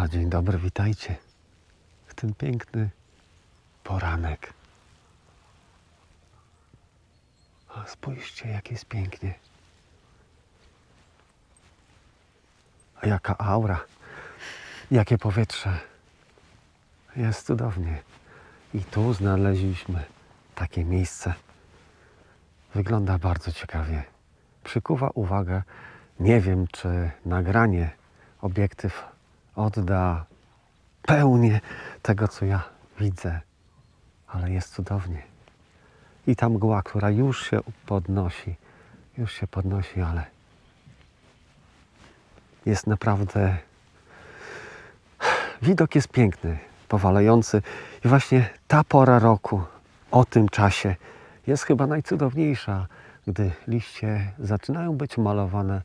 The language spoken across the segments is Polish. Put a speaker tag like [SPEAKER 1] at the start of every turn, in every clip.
[SPEAKER 1] A dzień dobry, witajcie w ten piękny poranek. A spójrzcie, jak jest pięknie. A jaka aura, jakie powietrze. Jest cudownie. I tu znaleźliśmy takie miejsce. Wygląda bardzo ciekawie. Przykuwa uwagę. Nie wiem, czy nagranie, obiektyw odda pełnię tego, co ja widzę, ale jest cudownie. I ta mgła, która już się podnosi, już się podnosi, ale jest naprawdę. Widok jest piękny, powalający. I właśnie ta pora roku, o tym czasie, jest chyba najcudowniejsza, gdy liście zaczynają być malowane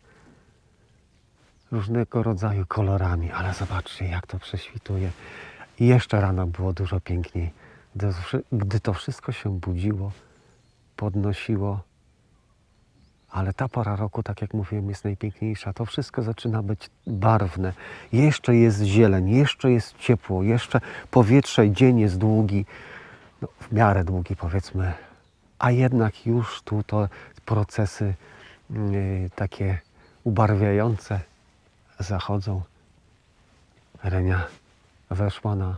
[SPEAKER 1] różnego rodzaju kolorami. Ale zobaczcie, jak to prześwituje. I jeszcze rano było dużo piękniej, gdy, to wszystko się budziło, podnosiło. Ale ta pora roku, tak jak mówiłem, jest najpiękniejsza. To wszystko zaczyna być barwne. Jeszcze jest zieleń, jeszcze jest ciepło, jeszcze powietrze, dzień jest długi, no, w miarę długi powiedzmy, a jednak już tu to procesy yy, takie ubarwiające zachodzą. Renia weszła na,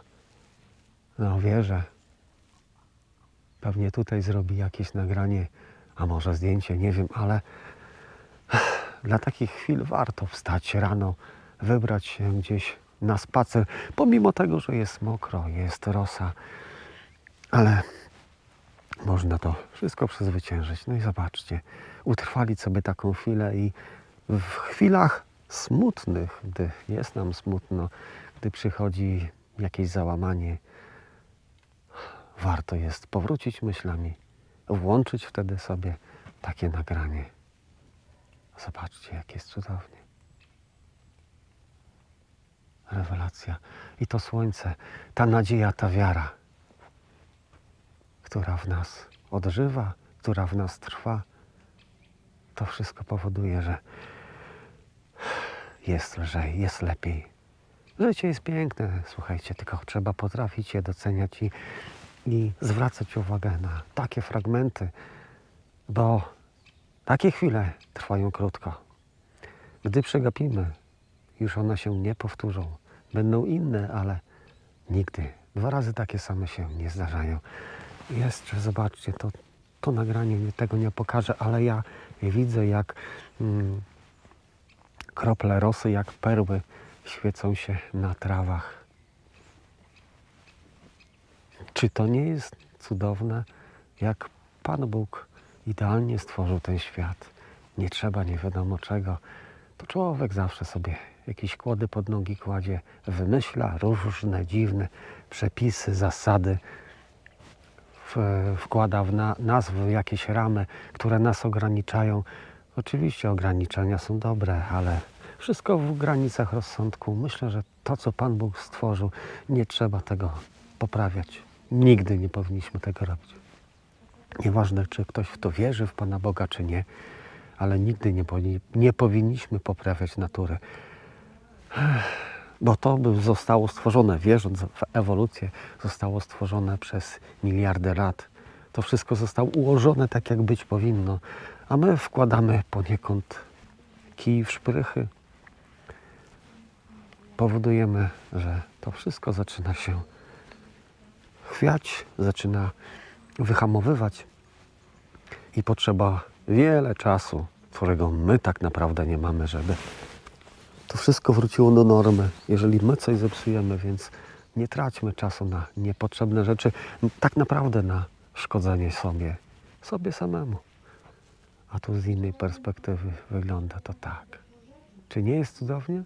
[SPEAKER 1] na wieżę. Pewnie tutaj zrobi jakieś nagranie, a może zdjęcie, nie wiem, ale dla takich chwil warto wstać rano, wybrać się gdzieś na spacer, pomimo tego, że jest mokro, jest rosa, ale można to wszystko przezwyciężyć. No i zobaczcie, utrwalić sobie taką chwilę i w chwilach smutnych, gdy jest nam smutno, gdy przychodzi jakieś załamanie, warto jest powrócić myślami, włączyć wtedy sobie takie nagranie. Zobaczcie, jak jest cudownie. Rewelacja. I to słońce, ta nadzieja, ta wiara, która w nas odżywa, która w nas trwa, to wszystko powoduje, że jest lżej, jest lepiej. Życie jest piękne, słuchajcie, tylko trzeba potrafić je doceniać i, i zwracać uwagę na takie fragmenty, bo takie chwile trwają krótko. Gdy przegapimy, już one się nie powtórzą. Będą inne, ale nigdy. Dwa razy takie same się nie zdarzają. Jeszcze zobaczcie, to, to nagranie tego nie pokaże, ale ja widzę, jak mm, krople rosy, jak perły świecą się na trawach. Czy to nie jest cudowne, jak Pan Bóg idealnie stworzył ten świat? Nie trzeba nie wiadomo czego. To człowiek zawsze sobie jakieś kłody pod nogi kładzie, wymyśla różne dziwne przepisy, zasady, w, wkłada w na, nas w jakieś ramy, które nas ograniczają. Oczywiście ograniczenia są dobre, ale wszystko w granicach rozsądku. Myślę, że to, co Pan Bóg stworzył, nie trzeba tego poprawiać. Nigdy nie powinniśmy tego robić. Nieważne, czy ktoś w to wierzy, w Pana Boga, czy nie, ale nigdy nie, nie powinniśmy poprawiać natury. Bo to by zostało stworzone, wierząc w ewolucję, zostało stworzone przez miliardy lat. To wszystko zostało ułożone tak, jak być powinno, a my wkładamy poniekąd kij w szprychy. Powodujemy, że to wszystko zaczyna się chwiać, zaczyna wyhamowywać i potrzeba wiele czasu, którego my tak naprawdę nie mamy, żeby to wszystko wróciło do normy. Jeżeli my coś zepsujemy, więc nie traćmy czasu na niepotrzebne rzeczy, tak naprawdę na szkodzenie sobie, sobie samemu. A tu z innej perspektywy wygląda to tak. Czy nie jest cudownie?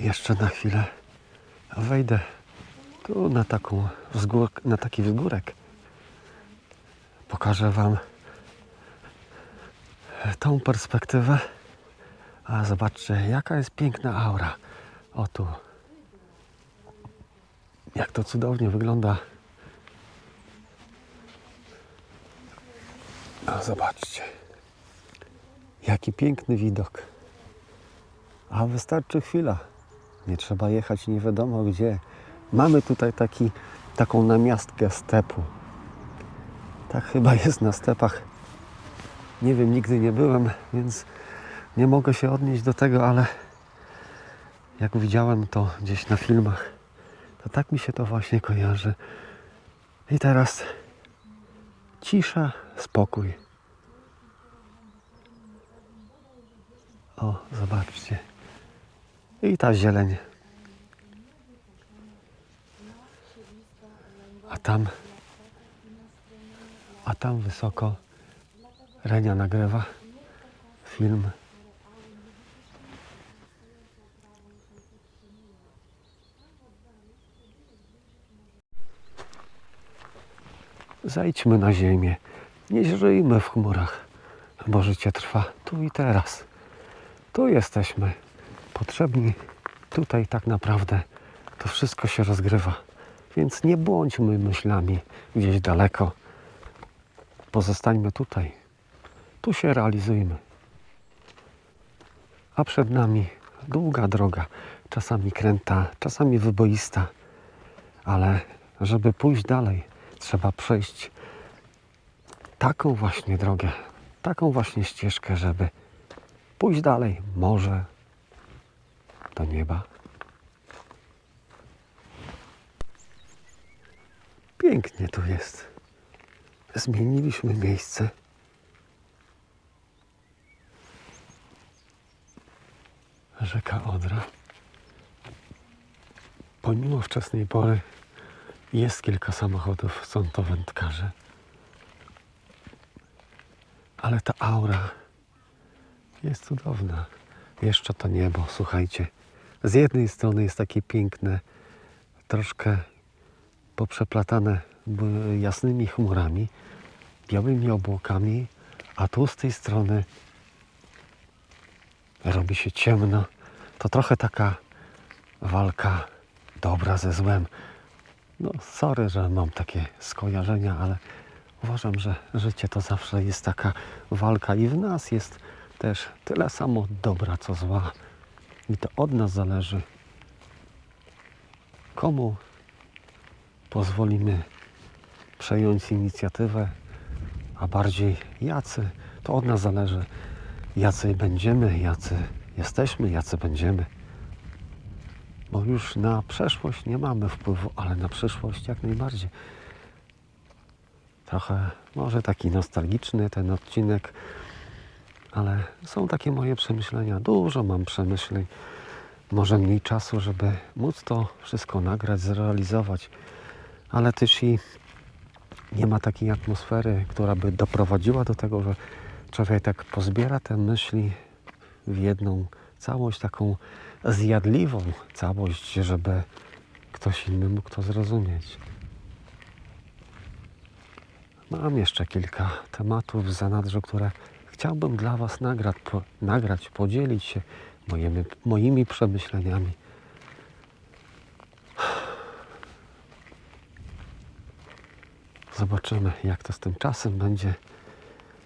[SPEAKER 1] Jeszcze na chwilę wejdę tu na, taką wzgór, na taki wzgórek. Pokażę Wam tą perspektywę. A zobaczcie, jaka jest piękna aura. O tu. Jak to cudownie wygląda. A zobaczcie. Jaki piękny widok. A wystarczy chwila. Nie trzeba jechać nie wiadomo gdzie. Mamy tutaj taki, taką namiastkę stepu. Tak chyba jest na stepach. Nie wiem, nigdy nie byłem, więc nie mogę się odnieść do tego, ale jak widziałem to gdzieś na filmach, to tak mi się to właśnie kojarzy. I teraz cisza, spokój. O, zobaczcie. I ta zieleń. A tam, a tam wysoko Renia nagrywa film. Zejdźmy na ziemię. Nie żyjmy w chmurach, bo życie trwa tu i teraz. Tu jesteśmy potrzebni. Tutaj tak naprawdę to wszystko się rozgrywa. Więc nie bądźmy myślami gdzieś daleko. Pozostańmy tutaj. Tu się realizujmy. A przed nami długa droga, czasami kręta, czasami wyboista, ale żeby pójść dalej, trzeba przejść taką właśnie drogę, taką właśnie ścieżkę, żeby pójść dalej, może do nieba. Pięknie tu jest. Zmieniliśmy miejsce. Rzeka Odra. Pomimo wczesnej pory jest kilka samochodów, są to wędkarze. Ale ta aura jest cudowna. Jeszcze to niebo, słuchajcie. Z jednej strony jest takie piękne, troszkę poprzeplatane jasnymi chmurami, białymi obłokami, a tu z tej strony robi się ciemno. To trochę taka walka dobra ze złem. No, sorry, że mam takie skojarzenia, ale uważam, że życie to zawsze jest taka walka i w nas jest też tyle samo dobra, co zła. I to od nas zależy, komu pozwolimy przejąć inicjatywę, a bardziej jacy. To od nas zależy, jacy będziemy, jacy jesteśmy, jacy będziemy. Bo już na przeszłość nie mamy wpływu, ale na przyszłość jak najbardziej. Trochę może taki nostalgiczny ten odcinek, ale są takie moje przemyślenia. Dużo mam przemyśleń. Może mniej czasu, żeby móc to wszystko nagrać, zrealizować, ale też i nie ma takiej atmosfery, która by doprowadziła do tego, że człowiek tak pozbiera te myśli w jedną całość, taką zjadliwą całość, żeby ktoś inny mógł to zrozumieć. Mam jeszcze kilka tematów zanadrzu, które chciałbym dla Was nagrać, po, nagrać podzielić się moimi, moimi przemyśleniami. Zobaczymy, jak to z tym czasem będzie,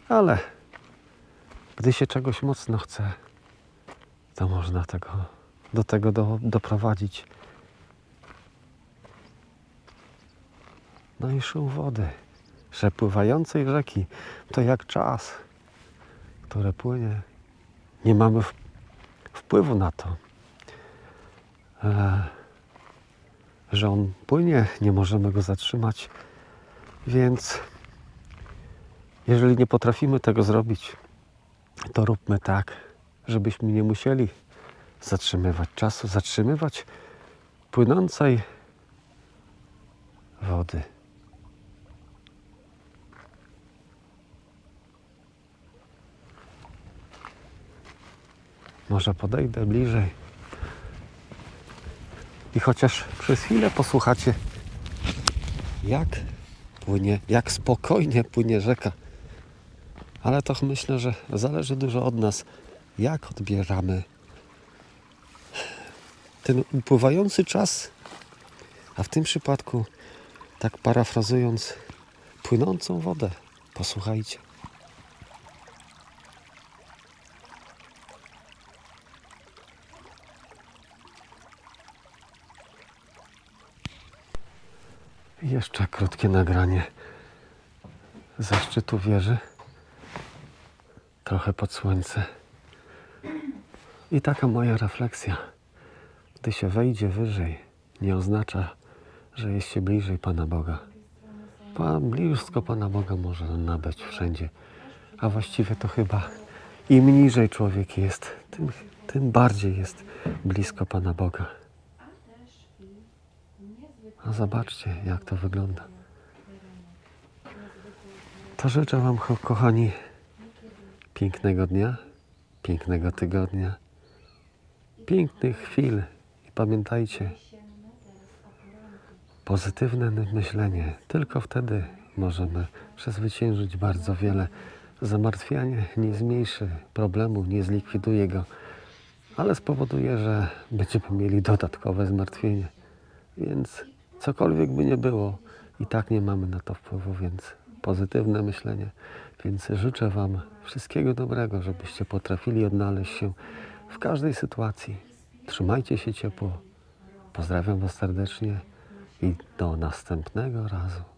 [SPEAKER 1] ale gdy się czegoś mocno chce, to można tego, do tego do, doprowadzić. No i szum wody, przepływającej rzeki, to jak czas, który płynie. Nie mamy wpływu na to, e, że on płynie, nie możemy go zatrzymać, więc jeżeli nie potrafimy tego zrobić, to róbmy tak, żebyśmy nie musieli zatrzymywać czasu, zatrzymywać płynącej wody. Może podejdę bliżej i chociaż przez chwilę posłuchacie, jak płynie, jak spokojnie płynie rzeka. Ale to myślę, że zależy dużo od nas, jak odbieramy ten upływający czas, a w tym przypadku, tak parafrazując, płynącą wodę. Posłuchajcie. Jeszcze krótkie nagranie ze szczytu wieży. Trochę pod słońce. I taka moja refleksja. Gdy się wejdzie wyżej, nie oznacza, że jest się bliżej Pana Boga. Pan, blisko Pana Boga może nabyć wszędzie. A właściwie to chyba im niżej człowiek jest, tym, tym bardziej jest blisko Pana Boga. A zobaczcie, jak to wygląda. To życzę Wam, ko- kochani, pięknego dnia, pięknego tygodnia, pięknych chwil. Pamiętajcie, pozytywne myślenie, tylko wtedy możemy przezwyciężyć bardzo wiele. Zamartwianie nie zmniejszy problemu, nie zlikwiduje go, ale spowoduje, że będziemy mieli dodatkowe zmartwienie. Więc cokolwiek by nie było, i tak nie mamy na to wpływu, więc pozytywne myślenie. Więc życzę Wam wszystkiego dobrego, żebyście potrafili odnaleźć się w każdej sytuacji. Trzymajcie się ciepło. Pozdrawiam Was serdecznie i do następnego razu.